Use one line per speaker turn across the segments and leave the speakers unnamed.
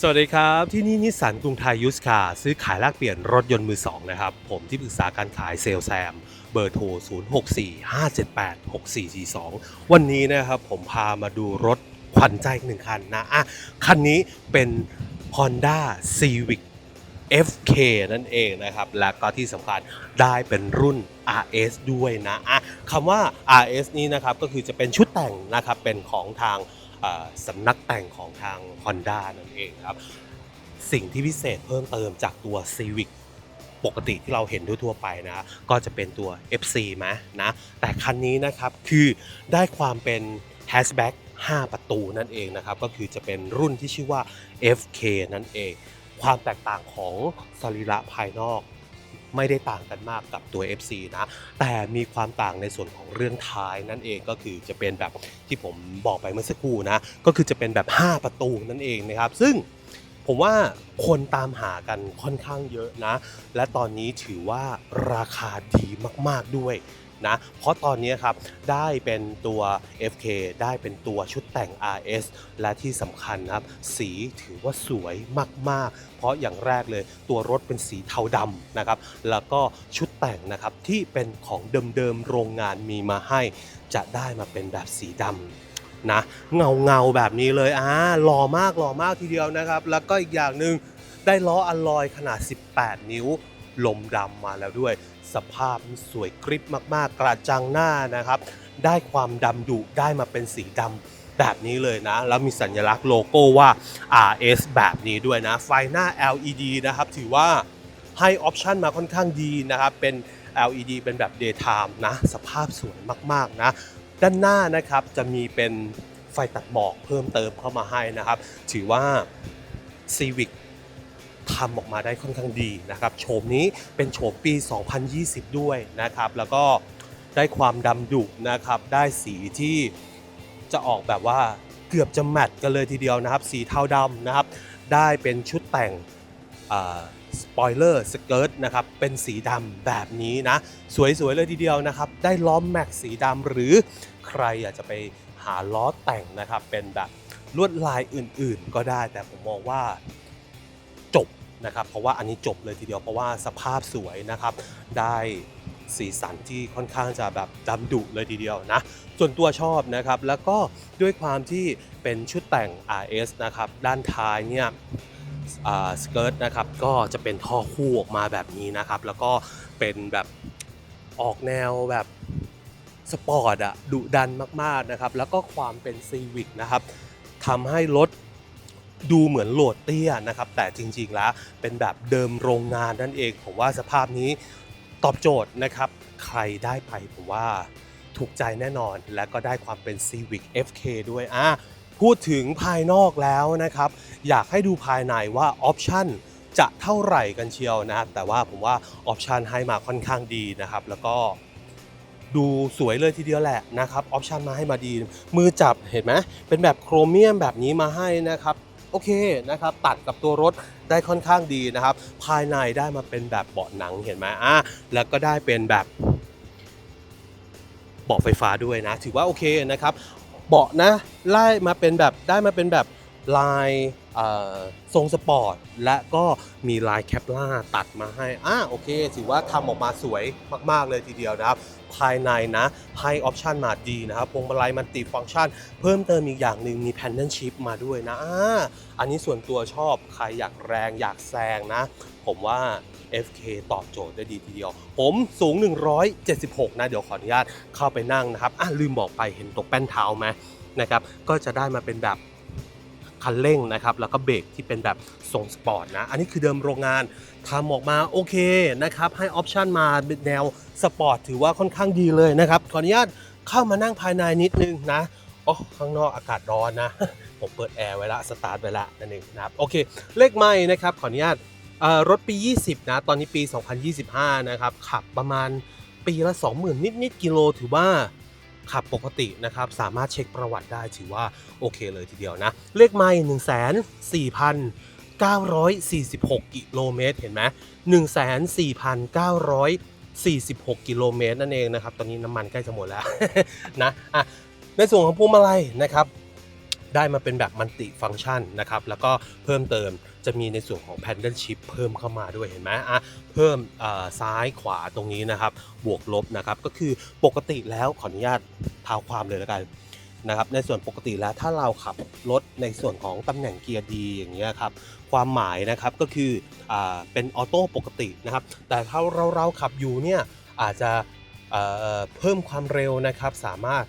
สวัสดีครับ ที่นี่นิสสันกรุงไทยยูสคาร์ซื้อขายแลกเปลี่ยนรถยนต์มือสองนะครับ ผมที่ปรึกษาการขายเซลแซม เบอร์โทร 0645786442 วันนี้นะครับผมพามาดูรถขวัญใจอีกหนึ่งคันนะอะคันนี้เป็น Honda Civic FK นั่นเองนะครับ และก็ที่สำคัญได้เป็นรุ่น RS ด้วยนะอะคำว่า RS นี้นะครับก็คือจะเป็นชุดแต่งนะครับเป็นของทาง สำนักแต่งของทาง Honda นั่นเองครับ สิ่งที่พิเศษเพิ่มเติมจากตัว Civic ปกติที่เราเห็นทั่วๆไปนะ ก็จะเป็นตัว FC ไหมนะ แต่คันนี้นะครับคือได้ความเป็น hatchback 5ประตูนั่นเองนะครับ ก็คือจะเป็นรุ่นที่ชื่อว่า FK นั่นเอง ความแตกต่างของสรีระภายนอก ไม่ได้ต่างกันมากกับตัว FC นะ แต่มีความต่างในส่วนของเรื่องท้ายนั่นเองก็คือจะเป็นแบบที่ผมบอกไปเมื่อสักครู่นะ ก็คือจะเป็นแบบ 5 ประตูนั่นเองนะครับ ซึ่งผมว่าคนตามหากันค่อนข้างเยอะนะ และตอนนี้ถือว่าราคาดีมากๆด้วย นะเพราะตอนนี้ครับได้เป็นตัว FK ได้เป็นตัวชุดแต่ง RS และที่สำคัญนะครับ สีถือว่าสวยมาก ๆ เพราะอย่างแรกเลยตัวรถเป็นสีเทาดำนะครับแล้วก็ชุดแต่งนะครับที่เป็นของเดิม ๆ โรงงานมีมาให้ จะได้มาเป็นแบบสีดำนะเงาเงาๆแบบนี้เลยอ่าหล่อมากหล่อมากทีเดียวนะครับ แล้วก็อีกอย่างหนึ่งได้ล้ออลลอยขนาด 18 นิ้ว ลมดำมาแล้วด้วย สภาพสวยกริบมากๆ กระจังหน้านะครับ ได้ความดำดุได้มาเป็นสีดำแบบนี้เลยนะ แล้วมีสัญลักษณ์โลโก้ว่า RS แบบนี้ด้วยนะ ไฟหน้า LED นะครับ ถือว่าให้ออปชันมาค่อนข้างดีนะครับ เป็น LED เป็นแบบ daytime นะ สภาพสวยมากๆนะ ด้านหน้านะครับจะมีเป็นไฟตัดหมอกเพิ่มเติมเข้ามาให้นะครับ ถือว่า Civic ทำออกมาได้ค่อนข้างดีนะครับโฉมนี้เป็นโฉมปี 2020 ด้วยนะครับ แล้วก็ได้ความดำดุนะครับ ได้สีที่จะออกแบบว่าเกือบจะแมทกันเลยทีเดียวนะครับ สีเทาดำนะครับ ได้เป็นชุดแต่งสปอยเลอร์สเกิร์ตนะครับเป็นสีดำแบบนี้นะ สวยๆเลยทีเดียวนะครับ ได้ล้อมแม็กสีดำหรือใครอยากจะไปหาล้อแต่งนะครับ เป็นแบบลวดลายอื่นๆ ก็ได้แต่ผมมองว่า นะครับเพราะว่าอันนี้จบเลยทีเดียวเพราะว่าสภาพสวยนะครับ ได้สีสันที่ค่อนข้างจะแบบดำดุเลยทีเดียวนะ ส่วนตัวชอบนะครับ แล้วก็ด้วยความที่เป็นชุดแต่ง RS นะครับ ด้านท้ายเนี่ยสเกิร์ตนะครับก็จะเป็นท่อคู่ออกมาแบบนี้นะครับ แล้วก็เป็นแบบออกแนวแบบสปอร์ตอะดุดันมากๆนะครับ แล้วก็ความเป็นซีวิกนะครับทำให้รถ ดูเหมือนโหลดเตี้ยนะครับ แต่จริงๆแล้วเป็นแบบเดิมโรงงานนั่นเอง ผมว่าสภาพนี้ตอบโจทย์นะครับ ใครได้ไปผมว่าถูกใจแน่นอน และก็ได้ความเป็น Civic FK ด้วยอะพูดถึงภายนอกแล้วนะครับ อยากให้ดูภายในว่าออปชั่นจะเท่าไหร่กันเชียวนะแต่ว่าผมว่าออปชันให้มาค่อนข้างดีนะครับ แล้วก็ดูสวยเลยทีเดียวแหละนะครับออปชันมาให้มาดี มือจับเห็นไหมเป็นแบบโครเมียมแบบนี้มาให้นะครับ โอเคนะครับตัดกับตัวรถได้ค่อนข้างดีนะครับ ภายในได้มาเป็นแบบเบาะหนังเห็นไหมอะแล้วก็ได้เป็นแบบเบาะไฟฟ้าด้วยนะ ถือว่าโอเคนะครับ เบาะนะไล่มาเป็นแบบได้มาเป็นแบบลาย ทรงสปอร์ต และก็มีลายแคปล่าตัดมาให้อ่าโอเคถือว่าทำออกมาสวยมาก ๆ เลยทีเดียวนะครับ ภายในนะให้ออปชันมาดีนะครับพวงมาลัยมันติฟังก์ชัน เพิ่มเติมอีกอย่างหนึ่งมีแพนเดิลชิพมาด้วยนะอ่าอันนี้ส่วนตัวชอบใครอยากแรงอยากแซงนะ ผมว่า FK ตอบโจทย์ได้ดีทีเดียว ผมสูง 176 นะ เดี๋ยวขออนุญาตเข้าไปนั่งนะครับอะลืมบอกไปเห็นตรงแป้นเท้าไหมนะครับ ก็จะได้มาเป็นแบบ คันเร่งนะครับแล้วก็เบรกที่เป็นแบบทรงสปอร์ตนะอันนี้คือเดิมโรงงานทำออกมาโอเคนะครับให้ออปชันมาแนวสปอร์ตถือว่าค่อนข้างดีเลยนะครับขออนุญาตเข้ามานั่งภายในนิดนึงนะโอ้ข้างนอกอากาศร้อนนะ ผมเปิดแอร์ไว้ละสตาร์ทไว้ละนั่นเองนะครับโอเคเลขไม่นะครับขออนุญาตรถปี 20 นะ ตอนนี้ปี 2025 นะครับ ขับประมาณปีละ 20,000 นิด ๆ กิโล ถือว่า ขับปกตินะครับ สามารถเช็คประวัติได้ถือว่าโอเคเลยทีเดียวนะ เลขไม่104,946 กิโลเมตร เห็นไหม104,946 กิโลเมตรนั่นเองนะครับ ตอนนี้น้ำมันใกล้จะหมดแล้วนะอะในส่วนของพวงมาลัยนะครับ ได้มาเป็นแบบมัลติฟัง c t ชันนะครับ แล้วก็เพิ่มเติมจะมีในส่วนของ Paddle Shift เพิ่มเข้ามาด้วยเห็นไหมอะเพิ่มซ้ายขวาตรงนี้นะครับ บวกลบนะครับ ก็คือปกติแล้วขออนุญาตเท้าความเลยแล้วกันนะครับ ในส่วนปกติแล้วถ้าเราขับรถในส่วนของตำแหน่งเกียร์ดีอย่างเงี้ยครับความหมายนะครับก็คืออเป็นออโต้ปกตินะครับ แต่ถ้าเราเราขับอยู่เนี่ยอาจจะเพิ่มความเร็วนะครับ สามารถ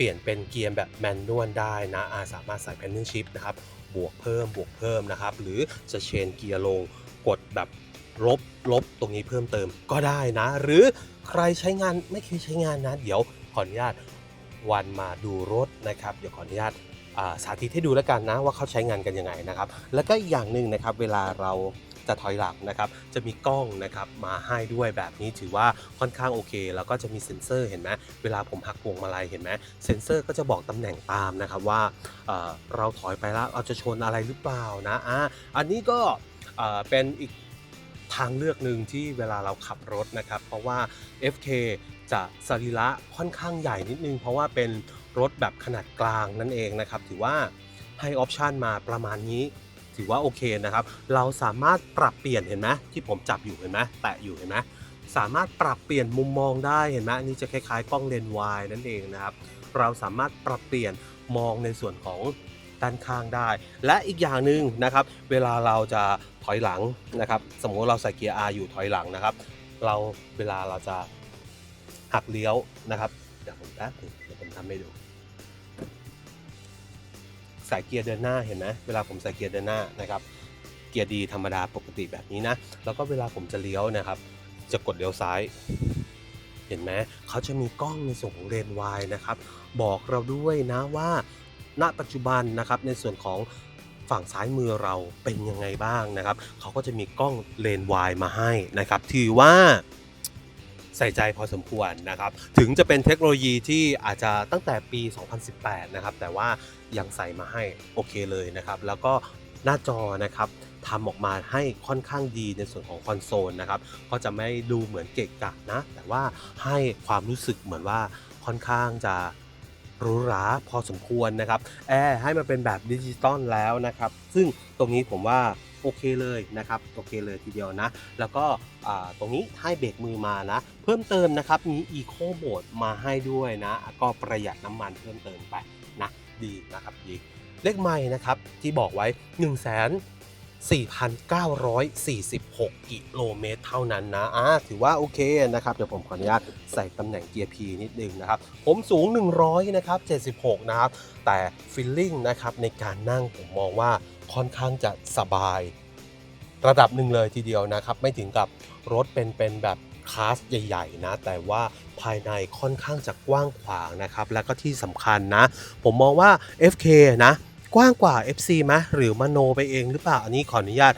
ปลี่ยนเป็นเกียร์แบบแมนนวลได้นะอาสามารถใส่แพนเน l ชิ f นะครับบวกเพิ่มบวกเพิ่มนะครับ หรือจะเชนเกียร์ลงกดแบบลบลบตรงนี้เพิ่มเติมก็ได้นะ หรือใครใช้งานไม่เคยใช้งานนะ เดี๋ยวขออนุญาตวันมาดูรถนะครับ เดี๋ยวขออนุญาตสาธิตให้ดูแล้วกันนะว่าเขาใช้งานกันยังไงนะครับ แล้วก็อีกอย่างหนึ่งนะครับ เวลาเรา จะถอยหลังนะครับ จะมีกล้องนะครับมาให้ด้วยแบบนี้ถือว่าค่อนข้างโอเค แล้วก็จะมีเซ็นเซอร์เห็นไหมเวลาผมหักพวงมาลัยเห็นไหมเซ็นเซอร์ก็จะบอกตำแหน่งตามนะครับว่าเเราถอยไปแล้วเราจะชนอะไรหรือเปล่านะอะอันนี้ก็เเป็นอีกทางเลือกหนึ่งที่เวลาเราขับรถนะครับ เพราะว่า FK จะสรีระค่อนข้างใหญ่นิดนึง เพราะว่าเป็นรถแบบขนาดกลางนั่นเองนะครับ ถือว่าให้ออปชันมาประมาณนี้ ถือว่าโอเคนะครับ เราสามารถปรับเปลี่ยนเห็นไหมที่ผมจับอยู่เห็นไหมแตะอยู่เห็นไหมสามารถปรับเปลี่ยนมุมมองได้เห็นไหมนนี้จะคล้ายๆกล้องเลนส์วายนั่นเองนะครับ เราสามารถปรับเปลี่ยนมองในส่วนของด้านข้างได้ และอีกอย่างหนึ่งนะครับ เวลาเราจะถอยหลังนะครับ สมมติเราใส่เกียร์ R อยู่ถอยหลังนะครับ เราเวลาเราจะหักเลี้ยวนะครับเดี๋ยวผมแป๊บนึงเดี๋ยวผมทำให้ดู ใส่เกียร์เดินหน้าเห็นไหมเวลาผมใส่เกียร์เดินหน้านะครับเกียร์ดีธรรมดาปกติแบบนี้นะ แล้วก็เวลาผมจะเลี้ยวนะครับ จะกดเลี้ยวซ้าย เห็นไหมเขาจะมีกล้องในส่วนของเลนวายนะครับ บอกเราด้วยนะว่า ณปัจจุบันนะครับในส่วนของฝั่งซ้ายมือเราเป็นยังไงบ้างนะครับ เขาก็จะมีกล้องเลนวายมาให้นะครับ ถือว่า ใส่ใจพอสมควรนะครับ ถึงจะเป็นเทคโนโลยีที่อาจจะตั้งแต่ปี 2018 นะครับ แต่ว่ายังใส่มาให้โอเคเลยนะครับ แล้วก็หน้าจอนะครับทำออกมาให้ค่อนข้างดีในส่วนของคอนโซลนะครับ ก็จะไม่ดูเหมือนเกะกะนะ แต่ว่าให้ความรู้สึกเหมือนว่าค่อนข้างจะหรูหราพอสมควรนะครับ แอร์ให้มาเป็นแบบดิจิตอลแล้วนะครับ ซึ่งตรงนี้ผมว่า โอเคเลยนะครับโอเคเลยทีเดียวนะ แล้วก็ตรงนี้ให้เบรกมือมานะ เพิ่มเติมนะครับมี Eco Mode มาให้ด้วยนะ ก็ประหยัดน้ำมันเพิ่มเติมไปนะดีนะครับดีเลขไม่นะครับที่บอกไว้1 4 4,946 กิโลเมตรเท่านั้นนะอ่าถือว่าโอเคนะครับ เดี๋ยวผมขออนุญาตใส่ตำแหน่งเกียร์ P นิดนึงนะครับ ผมสูง 100 นะครับ 76 นะครับ แต่ฟีลลิ่งนะครับในการนั่งผมมองว่า ค่อนข้างจะสบาย ระดับหนึ่งเลยทีเดียวนะครับ ไม่ถึงกับรถเป็นเป็นแบบคลาสใหญ่ๆนะ แต่ว่าภายในค่อนข้างจะกว้างขวางนะครับ แล้วก็ที่สำคัญนะ ผมมองว่า FK นะ กว้างกว่า FC ไหมหรือมโนไปเองหรือเปล่า อันนี้ขออนุญาต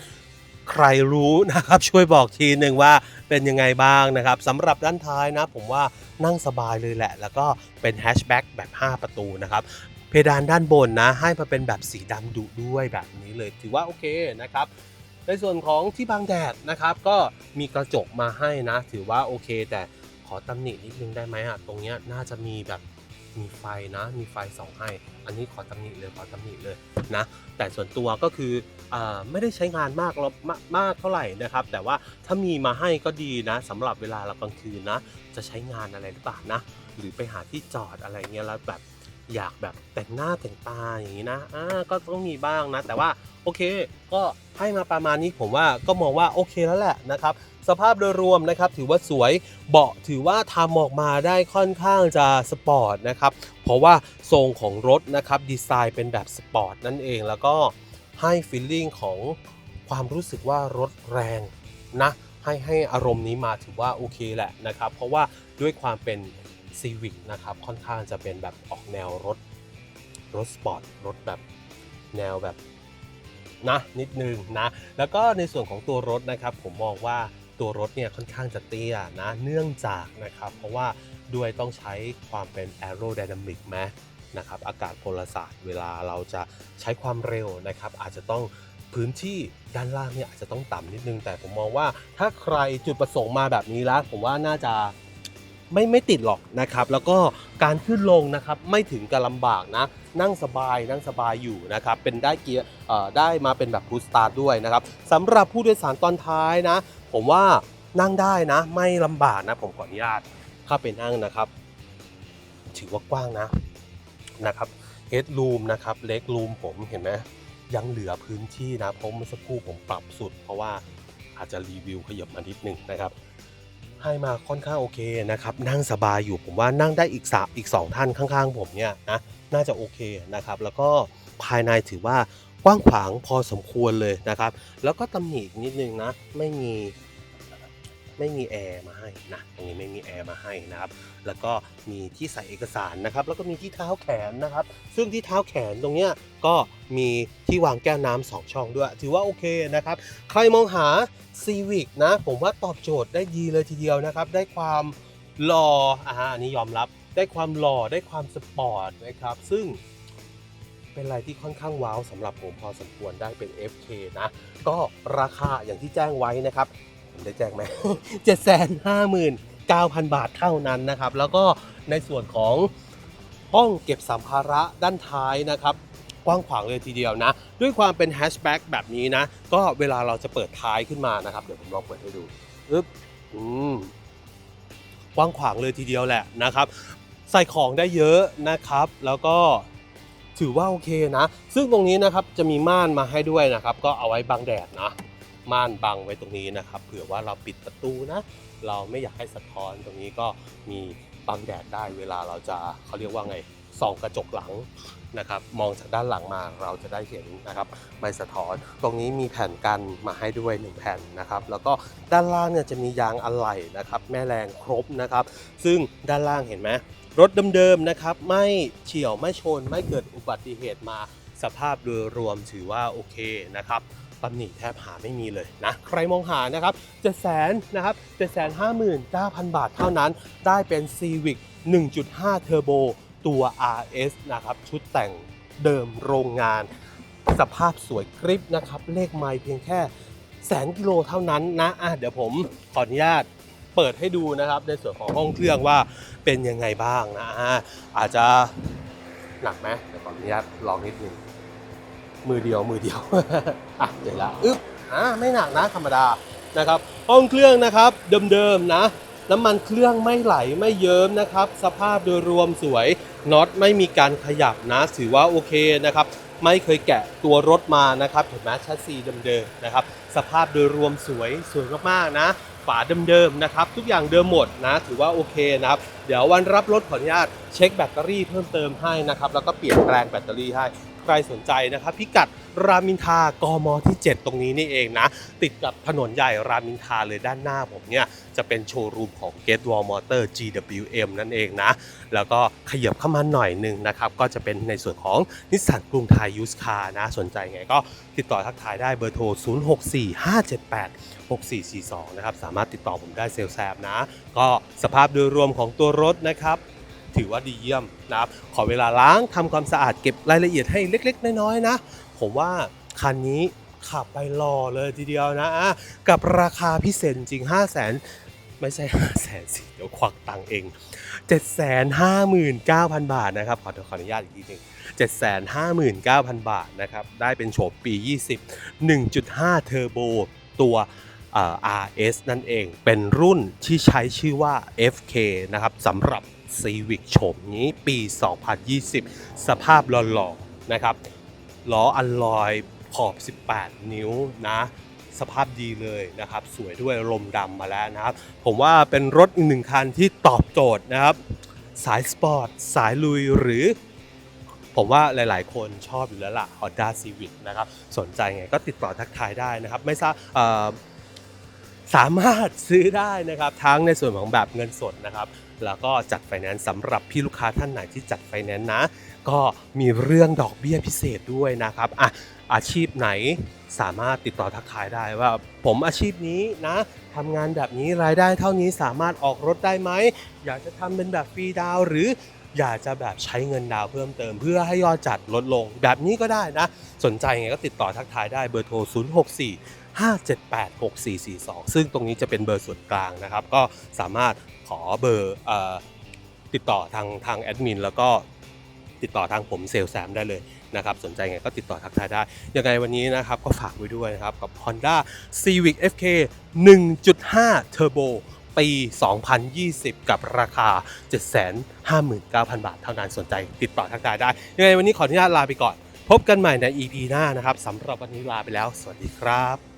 ใครรู้นะครับช่วยบอกทีหนึ่งว่าเป็นยังไงบ้างนะครับสำหรับด้านท้ายนะ ผมว่านั่งสบายเลยแหละ แล้วก็เป็นแฮชแบ็กแบบ 5 ประตูนะครับ เพดานด้านบนนะ ให้มาเป็นแบบสีดำดุด้วยแบบนี้เลย ถือว่าโอเคนะครับ ในส่วนของที่บังแดดนะครับ ก็มีกระจกมาให้นะ ถือว่าโอเค แต่ขอตำหนินิดนึงได้ไหมอะตรงเนี้ยน่าจะมีแบบมีไฟนะ มีไฟส่องให้ อันนี้ขอตำหนิเลยขอตำหนิเลยนะ แต่ส่วนตัวก็คืออไม่ได้ใช้งานมากหรอมากมากเท่าไหร่นะครับ แต่ว่าถ้ามีมาให้ก็ดีนะสำหรับเวลาเรากลางคืนนะ จะใช้งานอะไรหรือเปล่านะ หรือไปหาที่จอดอะไรเงี้ยแล้วแบบ อยากแบบแต่งหน้าแต่งตาอย่างนี้นะอ่าก็ต้องมีบ้างนะ แต่ว่าโอเค ก็ให้มาประมาณนี้ผมว่าก็มองว่าโอเคแล้วแหละนะครับสภาพโดยรวมนะครับถือว่าสวยเบาะถือว่าทำออกมาได้ค่อนข้างจะสปอร์ตนะครับเพราะว่าทรงของรถนะครับดีไซน์เป็นแบบสปอร์ตนั่นเองแล้วก็ให้ฟีลลิ่งของความรู้สึกว่ารถแรงนะให้ให้อารมณ์นี้มาถือว่าโอเคแหละนะครับ เพราะว่าด้วยความเป็น Civic นะครับค่อนข้างจะเป็นแบบออกแนวรถรถสปอร์ตรถแบบแนวแบบนะนิดนึงนะ แล้วก็ในส่วนของตัวรถนะครับผมมองว่าตัวรถเนี่ยค่อนข้างจะเตี้ยนะเนื่องจากนะครับ เพราะว่าด้วยต้องใช้ความเป็น aerodynamic ไหมนะครับอากาศพลศาสตร์เวลาเราจะใช้ความเร็วนะครับ อาจจะต้องพื้นที่ด้านล่างเนี่ยอาจจะต้องต่ำนิดนึงแต่ผมมองว่าถ้าใครจุดประสงค์มาแบบนี้แล้วผมว่าน่าจะ ไม่ไม่ติดหรอกนะครับ แล้วก็การขึ้นลงนะครับไม่ถึงกับลำบากนะ นั่งสบายนั่งสบายอยู่นะครับ เป็นได้เกียร์ได้มาเป็นแบบพุชสตาร์ด้วยนะครับสำหรับผู้โดยสารตอนท้ายนะ ผมว่านั่งได้นะ ไม่ลำบากนะผมขออนุญาตเข้าไปนั่งนะครับ ถือว่ากว้างนะนะครับเฮดรูมนะครับเล็กรูมผมเห็นไหมยังเหลือพื้นที่นะเพราะเมื่อสักครู่ผมปรับสุด เพราะว่าอาจจะรีวิวขยับมานิดหนึ่งนะครับ ให้มาค่อนข้างโอเคนะครับนั่งสบายอยู่ผมว่านั่งได้อีกสามอีกสองท่านข้างๆ ผมเนี่ยนะน่าจะโอเคนะครับแล้วก็ภายในถือว่ากว้างขวางพอสมควรเลยนะครับ แล้วก็ตำหนิอีกนิดนึงนะไม่มี ไม่มีแอร์มาให้นะตรงนี้ไม่มีแอร์มาให้นะครับ แล้วก็มีที่ใส่เอกสารนะครับ แล้วก็มีที่เท้าแขนนะครับ ซึ่งที่เท้าแขนตรงเนี้ยก็มีที่วางแก้วน้ำสองช่องด้วย ถือว่าโอเคนะครับ ใครมองหา Civic นะ ผมว่าตอบโจทย์ได้ดีเลยทีเดียวนะครับ ได้ความหล่ออ่าอันนี้ยอมรับ ได้ความหล่อ ได้ความสปอร์ตนะครับ ซึ่งเป็นอะไรที่ค่อนข้างว้าวสำหรับผมพอสมควรได้เป็น FK นะ ก็ราคาอย่างที่แจ้งไว้นะครับ ผมได้แจ้งไหม759,000บาทเท่านั้นนะครับ แล้วก็ในส่วนของห้องเก็บสัมภาระด้านท้ายนะครับ กว้างขวางเลยทีเดียวนะ ด้วยความเป็นแฮชแบ็กแบบนี้นะ ก็เวลาเราจะเปิดท้ายขึ้นมานะครับ เดี๋ยวผมลองเปิดให้ดูอึ๊บอืมกว้างขวางเลยทีเดียวแหละนะครับ ใส่ของได้เยอะนะครับ แล้วก็ถือว่าโอเคนะ ซึ่งตรงนี้นะครับจะมีม่านมาให้ด้วยนะครับ ก็เอาไว้บังแดดนะ ม่านบังไว้ตรงนี้นะครับ เผื่อว่าเราปิดประตูนะ เราไม่อยากให้สะท้อนตรงนี้ก็มีบังแดดได้เวลาเราจะเขาเรียกว่าไงส่องกระจกหลังนะครับ มองจากด้านหลังมาเราจะได้เห็นนะครับไม่สะท้อน ตรงนี้มีแผ่นกันมาให้ด้วย 1 แผ่นนะครับ แล้วก็ด้านล่างเนี่ยจะมียางอะไหล่นะครับ แม่แรงครบนะครับ ซึ่งด้านล่างเห็นไหมรถเดิมๆนะครับ ไม่เฉียวไม่ชนไม่เกิดอุบัติเหตุมาสภาพโดยรวมถือว่าโอเคนะครับ ตำหนิแทบหาไม่มีเลยนะใครมองหานะครับ7แสนนะครับ759,000 บาทเท่านั้น ได้เป็น Civic 1.5 Turbo ตัว RS นะครับชุดแต่งเดิมโรงงาน สภาพสวยกริปนะครับ เลขไมล์เพียงแค่แสนกิโลเท่านั้นนะอะเดี๋ยวผมขออนุญาตเปิดให้ดูนะครับ ในส่วนของห้องเครื่องว่าเป็นยังไงบ้างนะอะอาจจะหนักไหมเดี๋ยวขออนุญาตลองนิดนึง มือเดียวมือเดียว อะเดี๋ยวละอึ๊บอะไม่หนักนะธรรมดานะครับห้องเครื่องนะครับเดิมๆนะน้ำมันเครื่องไม่ไหลไม่เยิ้มนะครับ สภาพโดยรวมสวยน็อตไม่มีการขยับนะถือว่าโอเคนะครับ ไม่เคยแกะตัวรถมานะครับเห็นไหมชัสซีเดิมๆนะครับ สภาพโดยรวมสวยสวยมากๆนะ ฝาเดิมๆนะครับ ทุกอย่างเดิมหมดนะ ถือว่าโอเคนะครับ เดี๋ยววันรับรถขออนุญาตเช็คแบตเตอรี่เพิ่มเติมให้นะครับ แล้วก็เปลี่ยนแปลงแบตเตอรี่ให้ ใครสนใจนะครับ พิกัดรามอินทากมที่ 7 ตรงนี้นี่เองนะ ติดกับถนนใหญ่รามอินทาเลยด้านหน้าผมเนี่ย จะเป็นโชว์รูมของ Get Wall Motor GWM นั่นเองนะ แล้วก็ขยับเข้ามาหน่อยหนึ่งนะครับ ก็จะเป็นในส่วนของนิสสันกรุงไทยยูสคาร์นะ สนใจไงก็ติดต่อทักทายได้เบอร์โทร 064578 6442 นะครับ สามารถติดต่อผมได้เซลแซมนะ ก็สภาพโดยรวมของตัวรถนะครับ ถือว่าดีเยี่ยมนะครับ ขอเวลาล้างทำความสะอาดเก็บรายละเอียดให้เล็ก ๆ น้อยๆนะ ผมว่าคันนี้ขับไปรอเลยทีเดียวนะ กับราคาพิเศษจริง 5 0 0 0 0 0ไม่ใช่ 5 0 0 0 0 0สิเดี๋ยวควักตังเอง 759,000 บาทนะครับ ขอขออนุญาตอีกทีหนึง759,000 บาทนะครับ ได้เป็นโฉมปี 20 1.5 เทอร์โบตัว RS นั่นเองเป็นรุ่นที่ใช้ชื่อว่า FK นะครับสำหรับ Civic โฉมนี้ปี 2020 สภาพหล่อๆนะครับล้ออัลลอยขอบ 18 นิ้วนะสภาพดีเลยนะครับ สวยด้วยลมดำมาแล้วนะครับ ผมว่าเป็นรถอีกหนึ่งคันที่ตอบโจทย์นะครับ สายสปอร์ต สายลุยหรือ ผมว่าหลายๆ คนชอบอยู่แล้วล่ะ Honda Civic นะครับ สนใจไงก็ติดต่อทักทายได้นะครับ ไม่ทราบ สามารถซื้อได้นะครับทั้งในส่วนของแบบเงินสดนะครับแล้วก็จัดไฟแนนซ์สำหรับพี่ลูกค้าท่านไหนที่จัดไฟแนนซ์นะ ก็มีเรื่องดอกเบี้ยพิเศษด้วยนะครับอะอาชีพไหนสามารถติดต่อทักทายได้ว่า ผมอาชีพนี้นะทำงานแบบนี้รายได้เท่านี้สามารถออกรถได้ไหม อยากจะทำเป็นแบบฟรีดาวหรืออยากจะแบบใช้เงินดาวเพิ่มเติม เพื่อให้ยอดจัดลดลง แบบนี้ก็ได้นะ สนใจไงก็ติดต่อทักทายได้เบอร์โทร 064 5786442 ซึ่งตรงนี้จะเป็นเบอร์ส่วนกลางนะครับ ก็สามารถขอเบอร์ติดต่อทางทางแอดมินแล้วก็ติดต่อทางผมเซลแซมได้เลยนะครับ สนใจไงก็ติดต่อทักทายได้ ยังไงวันนี้นะครับก็ฝากไว้ด้วยนะครับ กับ Honda Civic FK 1.5 Turbo ปี 2020 กับราคา 759,000 บาท เท่านั้นสนใจติดต่อทักทายได้ ยังไงวันนี้ขออนุญาตลาไปก่อน พบกันใหม่ใน EP หน้านะครับสำหรับวันนี้ลาไปแล้ว สวัสดีครับ